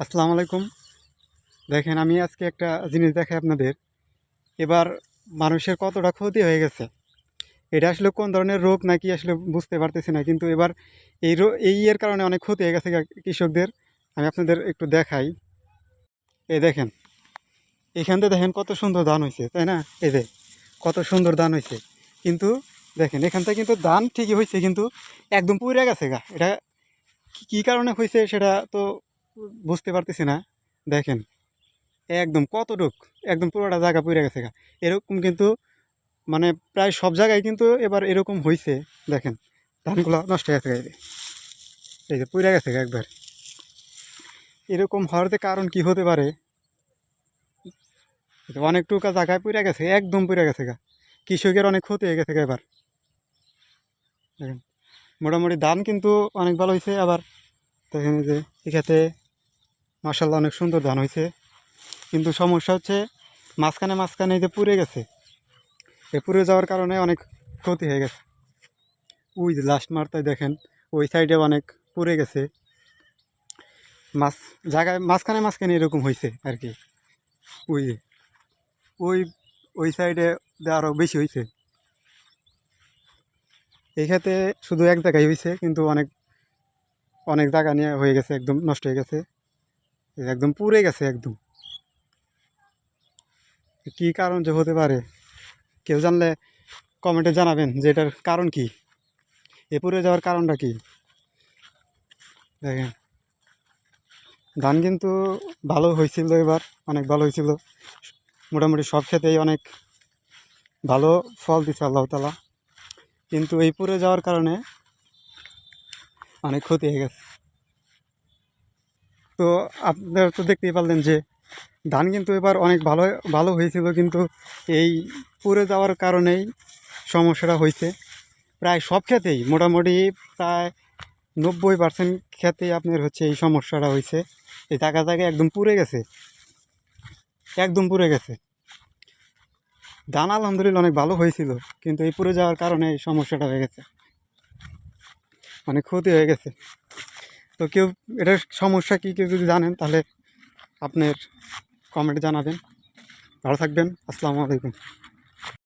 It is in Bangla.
আসসালামু আলাইকুম। দেখেন, আমি আজকে একটা জিনিস দেখাই আপনাদের। এবার মানুষের কতটা ক্ষতি হয়ে গেছে, এটা আসলে কোন ধরনের রোগ নাকি আসলে বুঝতে পারতেছি না। কিন্তু এবার এই রো, এই এর কারণে অনেক ক্ষতি হয়ে গেছে কৃষকদের। আমি আপনাদের একটু দেখাই। এই দেখেন, এখান থেকে দেখেন কত সুন্দর ধান হয়েছে তাই না? এই যে, কত সুন্দর ধান হয়েছে কিন্তু দেখেন, এখান থেকে কিন্তু ধান ঠিকই হয়েছে কিন্তু একদম পুড়ে গেছে গা। এটা কী কারণে হয়েছে সেটা তো বুঝতে পারতেছি না। দেখেন, একদম কতটুক, একদম পুরোটা জায়গা পুড়ে গেছে এরকম কিন্তু মানে প্রায় সব জায়গায় কিন্তু এবার এরকম হয়েছে দেখেন, ধানগুলো নষ্ট হয়ে গেছে এই যে। পুড়ে গেছে একবার। এরকম হওয়ার যে কারণ কি হতে পারে? এই যে অনেকটুকু জায়গায় পুড়ে গেছে, একদম পুড়ে গেছে গা। কৃষকের অনেক ক্ষতি হয়ে গেছে এবার। দেখেন, মোটামুটি ধান কিন্তু অনেক ভালো হয়েছে আবার দেখেন যে, এখানে মার্শাল্লাহ অনেক সুন্দর ধান হয়েছে। কিন্তু সমস্যা হচ্ছে মাঝখানে মাঝখানে এই যে পুড়ে গেছে। এই পুড়ে যাওয়ার কারণে অনেক ক্ষতি হয়ে গেছে। ওই লাস্ট মারতায় দেখেন, ওই সাইডে অনেক পুড়ে গেছে। মাছ জায়গায় মাঝখানে মাঝখানে এরকম হয়েছে আর কি। ওই ওই ওই সাইডে আরও বেশি হয়েছে। এই ক্ষেত্রে শুধু এক জায়গায় হয়েছে, কিন্তু অনেক অনেক জায়গা নিয়ে হয়ে গেছে, একদম নষ্ট হয়ে গেছে। একদম পুড়ে গেছে একদম। কি কারণ যে হতে পারে? কেউ জানলে কমেন্টে জানাবেন যে এটার কারণ কি? এ পুড়ে যাওয়ার কারণটা কি? দেখেন, ধান কিন্তু ভালো হয়েছিল এবার, অনেক ভালো হয়েছিল। মোটামুটি সব ক্ষেত্রেই অনেক ভালো ফল দিচ্ছে আল্লাহ তালা কিন্তু এই পুড়ে যাওয়ার কারণে অনেক ক্ষতি হয়ে গেছে। তো আপনারা তো দেখতেই পারলেন যে ধান কিন্তু এবার অনেক ভালো ভালো হয়েছিল, কিন্তু এই পুড়ে যাওয়ার কারণেই সমস্যাটা হয়েছে। প্রায় সব ক্ষেতেই, মোটামুটি প্রায় নব্বই পার্সেন্ট ক্ষেতেই আপনার হচ্ছে এই সমস্যাটা হয়েছে। এই জায়গা জায়গায় একদম পুড়ে গেছে। একদম পুড়ে গেছে। ধান আলহামদুলিল্লাহ অনেক ভালো হয়েছিল, কিন্তু এই পুড়ে যাওয়ার কারণে এই সমস্যাটা হয়ে গেছে। অনেক ক্ষতি হয়ে গেছে। তো কেউ এটার সমস্যা কী কেউ যদি জানেন, তাহলে আপনার কমেন্টে জানাবেন। ভালো থাকবেন, আসসালামু আলাইকুম।